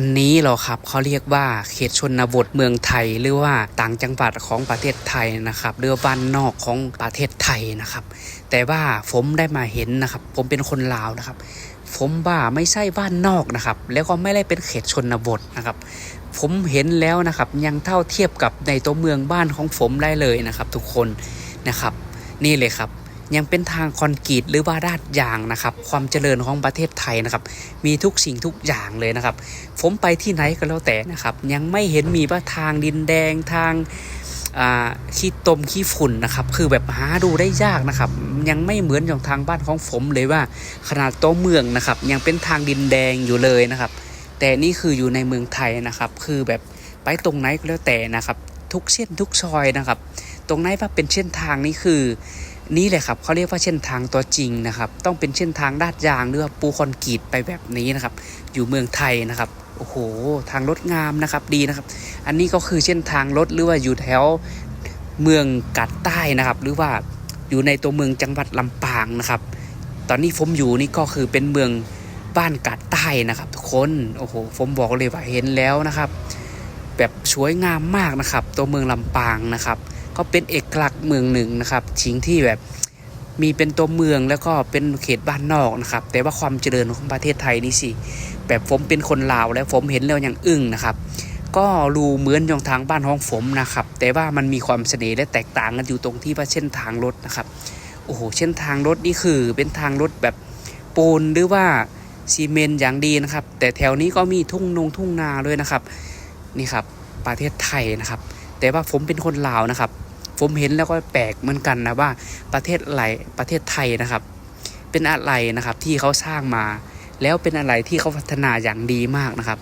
อันนี้เหรอครับเขาเรียกว่าเขตชนบทเมืองไทย หรือว่าต่างจังหวัดของประเทศไทยนะครับหรือบ้านนอกของประเทศไทยนะครับ แต่ว่าผมได้มาเห็นนะครับ ผมเป็นคนลาวนะครับ ผมว่าไม่ใช่บ้านนอกนะครับ แล้วก็ไม่ได้เป็นเขตชนบทนะครับ ผมเห็นแล้วนะครับ ยังเท่าเทียบกับในตัวเมืองบ้านของผมได้เลยนะครับ ทุกคนนะครับ นี่เลยครับ ยังเป็นทางคอนกรีตหรือว่าราดยางนะครับ ความเจริญของประเทศไทยนะครับ มีทุกสิ่งทุกอย่างเลยนะครับ ผมไปที่ไหนก็แล้วแต่นะครับ ยังไม่เห็นมีว่าทางดินแดงทางขี้ตมขี้ฝุ่นนะครับ คือแบบหาดูได้ยากนะครับ ยังไม่เหมือนอย่างทางบ้านของผมเลยว่า ขนาดตัวเมืองนะครับ ยังเป็นทางดินแดงอยู่เลยนะครับ แต่นี่คืออยู่ในเมืองไทยนะครับ คือแบบไปตรงไหนก็แล้วแต่นะครับ ทุกเส้นทุกซอยนะครับ ตรงไหนว่าเป็นเส้นทางนี่คือ นี่แหละครับเขาเรียกว่าเส้นทางตัวจริงนะครับ ต้องเป็นเส้นทางลาดยางหรือว่าปูคอนกรีตไปแบบนี้นะครับ อยู่เมืองไทยนะครับโอ้โหทางรถงามนะครับดีนะครับ อันนี้ก็คือเส้นทางรถหรือว่าอยู่แถวเมืองกัดใต้นะครับ หรือว่าอยู่ในตัวเมืองจังหวัดลำปางนะครับ ตอนนี้ผมอยู่นี่ก็คือเป็นเมืองบ้านกัดใต้นะครับทุกคนโอ้โหผมบอกเลยว่าเห็นแล้วนะครับ แบบสวยงามมากนะครับ ตัวเมืองลำปางนะครับ ก็เป็นเอกลักษณ์เมืองหนึ่งนะครับสิ่งที่แบบมีเป็นตัวเมืองแล้วก็เป็นเขตบ้านนอกนะครับ แต่ว่าความเจริญของประเทศไทยนี่สิ แบบผมเป็นคนลาวแล้วผมเห็นแล้วอย่างอึ้งนะครับ ก็รูเหมือนย่างทางบ้านของผมนะครับ แต่ว่ามันมีความเสน่ห์และแตกต่างกันอยู่ตรงที่ว่าเส้นทางรถนะครับ โอ้โหเส้นทางรถนี่คือเป็นทางรถแบบปูนหรือว่าซีเมนต์อย่างดีนะครับ แต่แถวนี้ก็มีทุ่งนงทุ่งนาด้วยนะครับ นี่ครับประเทศไทยนะครับ แต่ว่าผมเป็นคนลาวนะครับ ผมเห็นแล้วก็แปลกเหมือนกันนะว่าประเทศอะไรประเทศไทยนะครับ เป็นอะไรนะครับที่เขาสร้างมา แล้วเป็นอะไรที่เขาพัฒนาอย่างดีมากนะครับ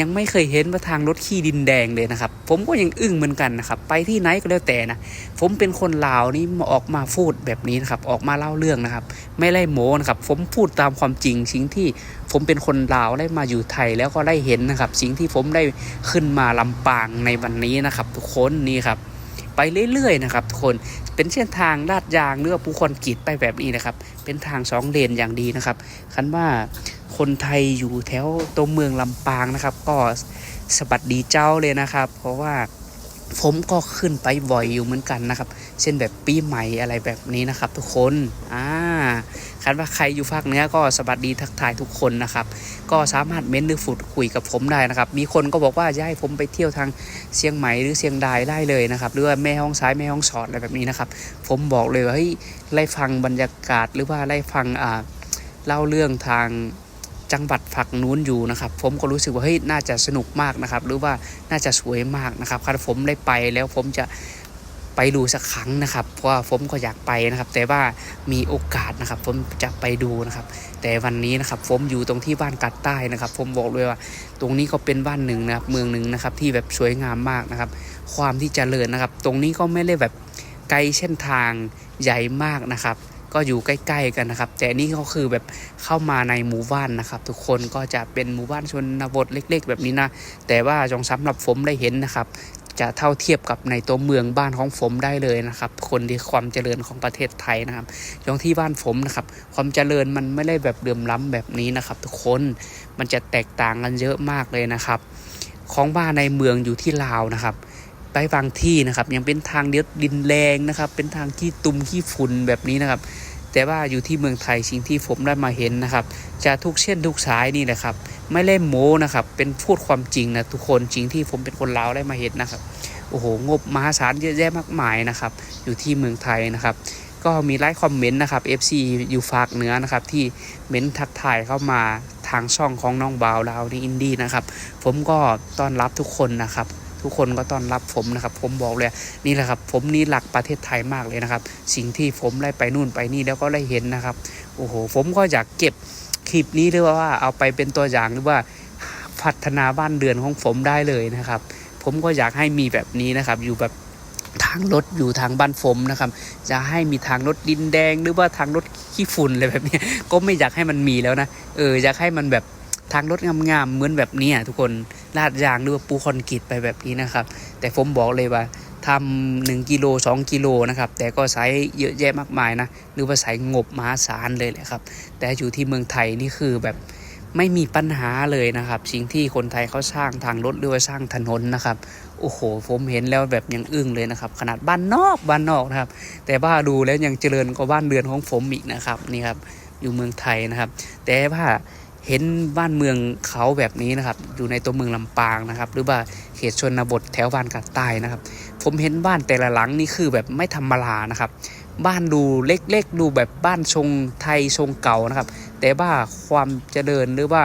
ยังไม่เคยเห็นว่าทางรถขี้ดินแดงเลยนะครับ ผมก็ยังอึ้งเหมือนกันนะครับ ไปที่ไหนก็แล้วแต่นะผมเป็นคนลาวนี่มาออกมาพูดแบบนี้นะครับ ออกมาเล่าเรื่องนะครับ ไม่ไล่โม้นะครับ ผมพูดตามความจริงสิ่งที่ผมเป็นคนลาวได้มาอยู่ไทยแล้วก็ได้เห็นนะครับ สิ่งที่ผมได้ขึ้นมาลำปางในวันนี้นะครับ ทุกคนนี่ครับ ไปเรื่อยๆนะครับทุกคนเป็นเส้นทางลาดยางหรือว่าปูคอนกรีตไปแบบนี้นะครับ เป็นทางสองเลนอย่างดีนะครับ คันว่าคนไทยอยู่แถวตัวเมืองลำปางนะครับ ก็สบัดดีเจ้าเลยนะครับ เพราะว่า ผมก็ขึ้นไปบ่อยอยู่เหมือนกันนะครับ เช่นแบบปีใหม่อะไรแบบนี้นะครับ ทุกคนอ่าคันว่าใครอยู่ภาคเหนือก็สวัสดีทักทายทุกคนนะครับ ก็สามารถเม้นหรือฝุดคุยกับผมได้นะครับ มีคนก็บอกว่าจะให้ผมไปเที่ยวทางเชียงใหม่หรือเชียงรายได้เลยนะครับ หรือว่าแม่ห้องซ้ายแม่ห้องสอดอะไรแบบนี้นะครับ ผมบอกเลยว่าเฮ้ยไล่ฟังบรรยากาศหรือว่าไล่ฟังอ่าเล่าเรื่องทาง จังหวัดฝักนู้นอยู่นะครับ ผมก็รู้สึกว่าเฮ้ยน่าจะสนุกมากนะครับ หรือว่าน่าจะสวยมากนะครับถ้าผมได้ไปแล้วผมจะไปดูสักครั้งนะครับ เพราะว่าผมก็อยากไปนะครับ แต่ว่ามีโอกาสนะครับ ผมจะไปดูนะครับ แต่วันนี้นะครับ ผมอยู่ตรงที่บ้านกัดใต้นะครับ ผมบอกเลยว่า ตรงนี้ก็เป็นบ้านหนึ่งนะครับเมืองหนึ่งนะครับ ที่แบบสวยงามมากนะครับ ความที่เจริญนะครับ ตรงนี้ก็ไม่ได้แบบไกลเส้นทางใหญ่มากนะครับ ก็อยู่ใกล้ ๆ กันนะครับ แต่นี่ก็คือแบบเข้ามาในหมู่บ้านนะครับ ทุกคนก็จะเป็นหมู่บ้านชนบทเล็ก ๆ แบบนี้นะ แต่ว่าจงสำหรับผมได้เห็นนะครับ จะเท่าเทียบกับในตัวเมืองบ้านของผมได้เลยนะครับ คนที่ความเจริญของประเทศไทยนะครับอย่างที่บ้านผมนะครับ ความเจริญมันไม่ได้แบบเดิมล้ำแบบนี้นะครับ ทุกคนมันจะแตกต่างกันเยอะมากเลยนะครับ ของบ้านในเมืองอยู่ที่ลาวนะครับ ไปบางที่นะครับ ยังเป็นทางเดียวดินแรงนะครับ เป็นทางขี้ตุ่มขี้ฝุ่นแบบนี้นะครับ แต่ว่าอยู่ที่เมืองไทยสิ่งที่ผมได้มาเห็นนะครับจะทุกเส้นทุกสายนี่แหละครับ ไม่เล่นโม้นะครับ เป็นพูดความจริงนะทุกคนจริงที่ผมเป็นคนลาวได้มาเห็นนะครับโอ้โหงบมหาศาลเยอะแยะมากมายนะครับ อยู่ที่เมืองไทยนะครับก็มีไลค์คอมเมนต์นะครับ FC อยู่ฝากเหนือนะครับ ที่เม้นทักทายเข้ามาทางช่องของน้องบาวลาวในอินดี้นะครับ ผมก็ต้อนรับทุกคนนะครับ ทุกคนก็ต้อนรับผมนะครับ ผมบอกเลยนี่แหละครับ ผมนี่หลักประเทศไทยมากเลยนะครับ สิ่งที่ผมได้ไปนู่นไปนี่แล้วก็ได้เห็นนะครับโอ้โหผมก็อยากเก็บคลิปนี้หรือว่าเอาไปเป็นตัวอย่างหรือว่าพัฒนาบ้านเรือนของผมได้เลยนะครับ ผมก็อยากให้มีแบบนี้นะครับ อยู่แบบทางรถอยู่ทางบ้านผมนะครับ จะให้มีทางรถดินแดงหรือว่าทางรถขี้ฝุ่นอะไรแบบนี้ ก็ไม่อยากให้มันมีแล้วนะ เอออยากให้มันแบบ ทางรถงามๆเหมือนแบบนี้ทุกคนลาดยางหรือว่าปูคอนกรีตไปแบบนี้นะครับ แต่ผมบอกเลยว่าทำหนึ่งกิโลสองกิโลนะครับ แต่ก็ใช้เยอะแยะมากมายนะหรือว่าใช้งบมหาศาลเลยแหละครับ แต่อยู่ที่เมืองไทยนี่คือแบบไม่มีปัญหาเลยนะครับ สิ่งที่คนไทยเขาสร้างทางรถหรือว่าสร้างถนนนะครับ โอ้โห ผมเห็นแล้วแบบยังอึ้งเลยนะครับ ขนาดบ้านนอกบ้านนอกนะครับ แต่ว่าดูแล้วยังเจริญกว่าบ้านเรือนของผมอีกนะครับนี่ครับอยู่เมืองไทยนะครับ แต่ว่า เห็นบ้านเมืองเขาแบบนี้นะครับ อยู่ในตัวเมืองลำปางนะครับ หรือว่าเขตชนบทแถวบ้านกาดใต้นะครับ ผมเห็นบ้านแต่ละหลังนี่คือแบบไม่ธรรมดานะครับ บ้านดูเล็กๆ ดูแบบบ้านทรงไทยทรงเก่านะครับ แต่ว่าความเจริญหรือว่า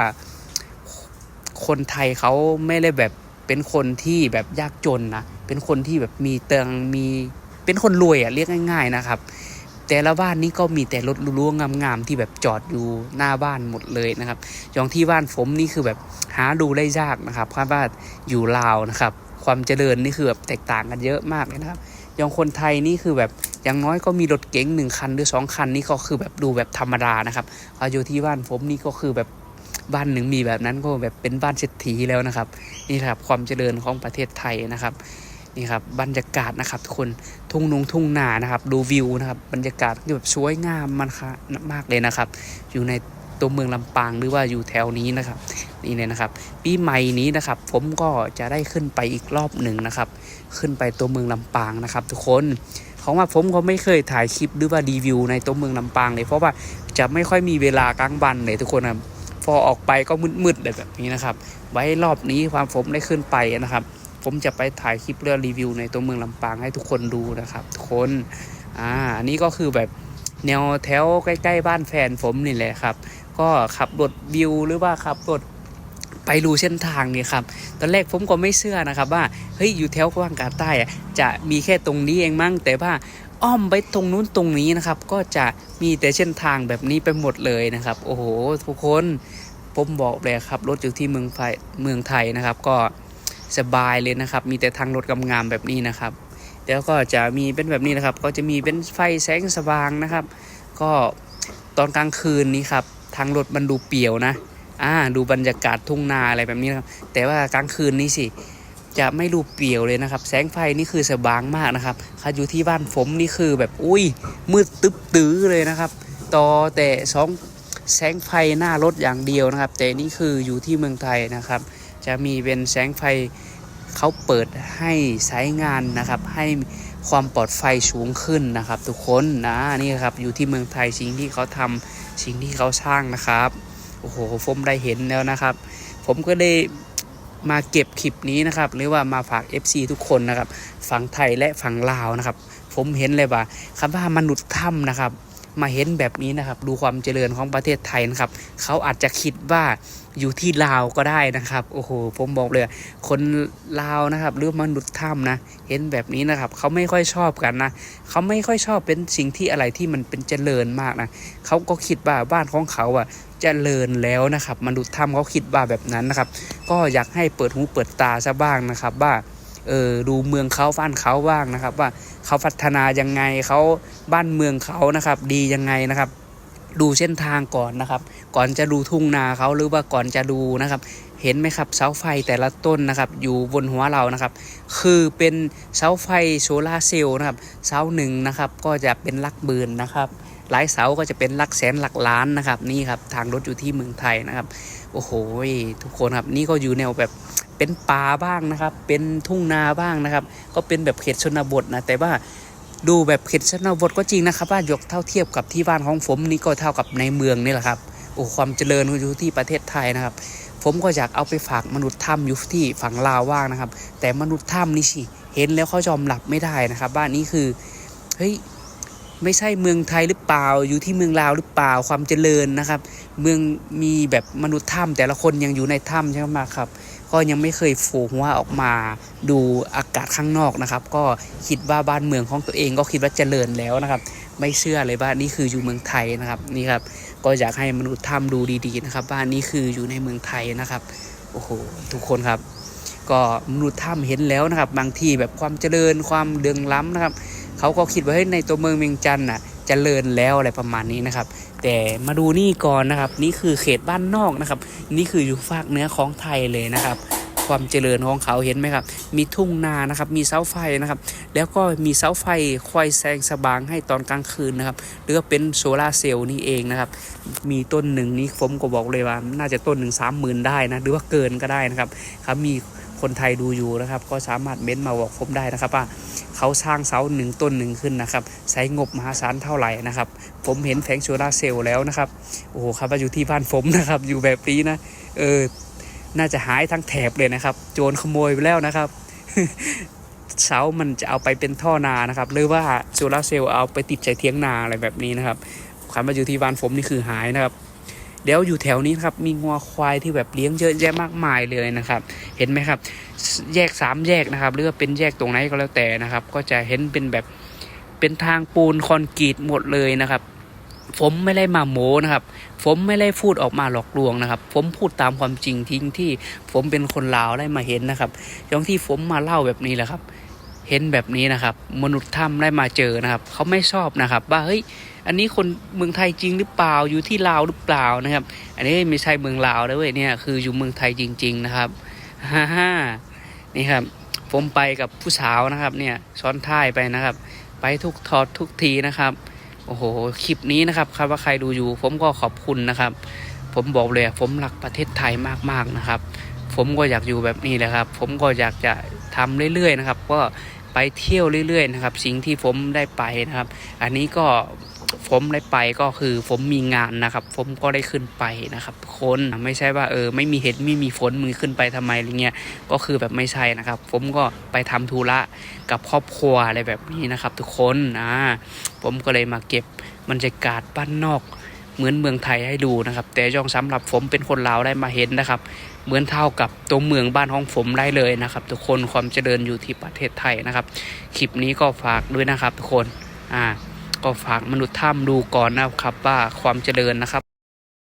คนไทยเขาไม่ได้แบบเป็นคนที่แบบยากจนนะ เป็นคนที่แบบมีเติงมีเป็นคนรวยอะ่ะเรียกง่าย ๆนะครับ แต่ละบ้านนี้ก็มีแต่รถรู้ๆงามๆที่แบบจอดอยู่หน้าบ้านหมดเลยนะครับอย่างที่บ้านผมนี่คือแบบหาดูได้ยากนะครับเพราะว่าอยู่ลาวนะครับ ความเจริญนี่คือแบบแตกต่างกันเยอะมากเลยนะครับอย่างคนไทยนี่คือแบบอย่างน้อยก็มีรถเก๋งหนึ่งคันหรือสองคันนี่ก็คือแบบดูแบบธรรมดานะครับพออยู่ที่บ้านผมนี่ก็คือแบบบ้านหนึ่งมีแบบนั้นก็แบบเป็นบ้านเศรษฐีแล้วนะครับ นี่ครับความเจริญของประเทศไทยนะครับ นี่ครับบรรยากาศนะครับทุกคนทุ่งนงทุ่งนานะครับ ดูวิวนะครับบรรยากาศที่แบบสวยงามมันค่ะมากเลยนะครับ อยู่ในตัวเมืองลำปางหรือว่าอยู่แถวนี้นะครับนี่เลยนะครับ ปีใหม่นี้นะครับ ผมก็จะได้ขึ้นไปอีกรอบหนึ่งนะครับ ขึ้นไปตัวเมืองลำปางนะครับ ทุกคนของว่าผมก็ไม่เคยถ่ายคลิปหรือว่ารีวิวในตัวเมืองลำปางเลยเพราะว่าจะไม่ค่อยมีเวลากลางวันเลยทุกคนครับพอออกไปก็มืดๆเลยแบบนี้นะครับ ไว้รอบนี้ความผมได้ขึ้นไปนะครับ ผมจะไปถ่ายคลิปเรื่องรีวิวในตัวเมืองลำปางให้ทุกคนดูนะครับ ทุกคนอ่าอันนี้ก็คือแบบแนวแถวใกล้ ๆ บ้านแฟนผมนี่แหละครับ ก็ขับรถวิวหรือว่าขับรถไปดูเส้นทางนี่ครับ ตอนแรกผมก็ไม่เชื่อนะครับว่า เฮ้ย อยู่แถวกว้างกาใต้อะจะมีแค่ตรงนี้เองมั้ง แต่ว่าอ้อมไปตรงนู้นตรงนี้นะครับ ก็จะมีแต่เส้นทางแบบนี้ไปหมดเลยนะครับ โอ้โห ทุกคน ผมบอกเลยครับ รถอยู่ที่เมืองไทยเมืองไทยนะครับ ก็ สบายเลยนะครับ มีแต่ทางรถงามๆแบบนี้นะครับ แล้วก็จะมีเป็นแบบนี้นะครับ ก็จะมีเป็นไฟแสงสว่างนะครับ ก็ตอนกลางคืนนี้ครับ ทางรถมันดูเปี่ยวนะ อ่า ดูบรรยากาศทุ่งนาอะไรแบบนี้นะครับ แต่ว่ากลางคืนนี้สิ จะไม่รูปเปี่ยวเลยนะครับ แสงไฟนี่คือสว่างมากนะครับถ้าอยู่ที่บ้านผมนี่คือแบบ อุ้ย มืดตึ๊บตื้อเลยนะครับ ต่อแต่สองแสงไฟหน้ารถอย่างเดียวนะครับ แต่นี่คืออยู่ที่เมืองไทยนะครับ จะมีเป็นแสงไฟเขาเปิดให้ใช้งานนะครับให้ความปลอดไฟสูงขึ้นนะครับ ทุกคนนะนี่ครับอยู่ที่เมืองไทยสิ่งที่เขาทำสิ่งที่เขาสร้างนะครับโอ้โหผมได้เห็นแล้วนะครับ ผมก็ได้มาเก็บคลิปนี้นะครับหรือว่ามาฝาก FC ทุกคนนะครับฝั่งไทยและฝั่งลาวนะครับ ผมเห็นเลยว่าคำว่ามนุษย์ถ้ำนะครับ มาเห็นแบบนี้นะครับ ดูความเจริญของประเทศไทยนะครับ เขาอาจจะคิดว่าอยู่ที่ลาวก็ได้นะครับ โอ้โห ผมบอกเลย คนลาวนะครับหรือมนุษย์ถ้ำนะ เห็นแบบนี้นะครับ เขาไม่ค่อยชอบกันนะ เขาไม่ค่อยชอบเป็นสิ่งที่อะไรที่มันเป็นเจริญมากนะ เขาก็คิดว่าบ้านของเขาอะเจริญแล้วนะครับ มนุษย์ถ้ำเขาคิดว่าแบบนั้นนะครับ ก็อยากให้เปิดหูเปิดตาซะบ้างนะครับว่าเออดูเมืองเขาบ้านเขาบ้างนะครับว่า เขาพัฒนายังไงเขาบ้านเมืองเขานะครับ ดียังไงนะครับ ดูเส้นทางก่อนนะครับ ก่อนจะดูทุ่งนาเขาหรือว่าก่อนจะดูนะครับ เห็นไหมครับเสาไฟแต่ละต้นนะครับ อยู่บนหัวเรานะครับ คือเป็นเสาไฟโซลาเซลล์นะครับเสาหนึ่งนะครับ ก็จะเป็นลักหมื่นนะครับหลายเสาก็จะเป็นหลักแสนหลักล้านนะครับ นี่ครับทางรถอยู่ที่เมืองไทยนะครับ โอ้โหทุกคนครับนี่ก็อยู่แนวแบบ เป็นป่าบ้างนะครับ เป็นทุ่งนาบ้างนะครับ ก็เป็นแบบเขตชนบทนะแต่ว่าดูแบบเขตชนบทก็จริงนะครับว่ายกเท่าเทียบกับที่บ้านของผมนี่ก็เท่ากับในเมืองนี่แหละครับโอ้ความเจริญอยู่ที่ประเทศไทยนะครับ ผมก็อยากเอาไปฝากมนุษย์ถ้ำอยู่ที่ฝั่งลาวว่างนะครับ แต่มนุษย์ถ้ำนี่สิเห็นแล้วเขายอมหลับไม่ได้นะครับบ้านนี้คือเฮ้ยไม่ใช่เมืองไทยหรือเปล่าอยู่ที่เมืองลาวหรือเปล่าความเจริญนะครับ เมืองมีแบบมนุษย์ถ้ำแต่ละคนยังอยู่ในถ้ำใช่ไหมครับ ก็ยังไม่เคยโฝูหัวออกมาดูอากาศข้างนอกนะครับ ก็คิดว่าบ้านเมืองของตัวเองก็คิดว่าเจริญแล้วนะครับ ไม่เชื่อเลยว่านี่คืออยู่เมืองไทยนะครับนี่ครับก็อยากให้มนุษย์ถ้ำดูดีๆนะครับว่านี่คืออยู่ในเมืองไทยนะครับโอ้โหทุกคนครับก็มนุษย์ถ้ำเห็นแล้วนะครับ บางที่แบบความเจริญความเดืองล้ำนะครับเขาก็คิดว่าเฮ้ยในตัวเมืองเวียงจันทร์น่ะ เจริญแล้วอะไรประมาณนี้นะครับ แต่มาดูนี่ก่อนนะครับ นี่คือเขตบ้านนอกนะครับ นี่คืออยู่ภาคเหนือของไทยเลยนะครับ ความเจริญของเขาเห็นไหมครับ มีทุ่งนานะครับ มีเสาไฟนะครับ แล้วก็มีเสาไฟคอยแสงสว่างให้ตอนกลางคืนนะครับหรือว่าเป็นโซลาร์เซลล์นี่เองนะครับ มีต้นหนึ่งนี้ผมก็บอกเลยว่า น่าจะต้นหนึ่งสามหมื่นได้นะหรือว่าเกินก็ได้นะครับครับมี คนไทยดูอยู่นะครับ ก็สามารถเม้นมาบอกผมได้นะครับว่าเขาสร้างเสาหนึ่งต้นหนึ่งขึ้นนะครับใช้งบมหาศาลเท่าไหร่นะครับ ผมเห็นแผงโซลาร์เซลล์แล้วนะครับโอ้โหครับว่าอยู่ที่บ้านผมนะครับอยู่แบบนี้นะเออน่าจะหายทั้งแถบเลยนะครับ โจรขโมยไปแล้วนะครับเสามันจะเอาไปเป็นท่อนานะครับ หรือว่าโซลาร์เซลล์เอาไปติดใส่เทียงนาอะไรแบบนี้นะครับคันมาอยู่ที่บ้านผมนี่คือหายนะครับ เดี๋ยวอยู่แถวนี้นะครับ มีงัวควายที่แบบเลี้ยงเยอะแยะมากมายเลยนะครับ เห็นไหมครับ แยกสามแยกนะครับหรือว่าเป็นแยกตรงไหนก็แล้วแต่นะครับ ก็จะเห็นเป็นแบบเป็นทางปูนคอนกรีตหมดเลยนะครับ ผมไม่ได้มาโม้นะครับ ผมไม่ได้พูดออกมาหลอกลวงนะครับ ผมพูดตามความจริงทิ้งที่ผมเป็นคนลาวได้มาเห็นนะครับอย่างที่ผมมาเล่าแบบนี้แหละครับ เห็นแบบนี้นะครับ มนุษย์ถ้ำได้มาเจอนะครับ เขาไม่ชอบนะครับ ว่าเฮ้ย อันนี้คนเมืองไทยจริงหรือเปล่าอยู่ที่ลาวหรือเปล่านะครับ อันนี้ไม่ใช่เมืองลาวนะเว้ยเนี่ยคืออยู่เมืองไทยจริง ๆ นะครับฮ่าฮ่านี่ครับ ผมไปกับผู้สาวนะครับ เนี่ยซ้อนท้ายไปนะครับ ไปทุกทอดทุกทีนะครับโอ้โหคลิปนี้นะครับครับว่าใครดูอยู่ ผมก็ขอบคุณนะครับ ผมบอกเลยผมรักประเทศไทยมากๆนะครับ ผมก็อยากอยู่แบบนี้แหละครับ ผมก็อยากจะทำเรื่อยๆนะครับ ก็ไปเที่ยวเรื่อยๆนะครับ สิ่งที่ผมได้ไปนะครับ อันนี้ก็ ผมได้ไปก็คือผมมีงานนะครับ ผมก็ได้ขึ้นไปนะครับคนไม่ใช่ว่าเออไม่มีเหตุไม่มีฝนมือขึ้นไปทำไมอะไรเงี้ยก็คือแบบไม่ใช่นะครับ ผมก็ไปทำธุระกับครอบครัวอะไรแบบนี้นะครับ ทุกคนอ่าผมก็เลยมาเก็บบรรยากาศบ้านนอกเหมือนเมืองไทยให้ดูนะครับ แต่ย่องสำหรับผมเป็นคนลาวได้มาเห็นนะครับ เหมือนเท่ากับตัวเมืองบ้านของผมได้เลยนะครับ ทุกคนความเจริญอยู่ที่ประเทศไทยนะครับคลิปนี้ก็ฝากด้วยนะครับ ทุกคนอ่า ก็ฝากมนุษย์ถ้ำดูก่อนนะครับว่าความเจริญนะครับ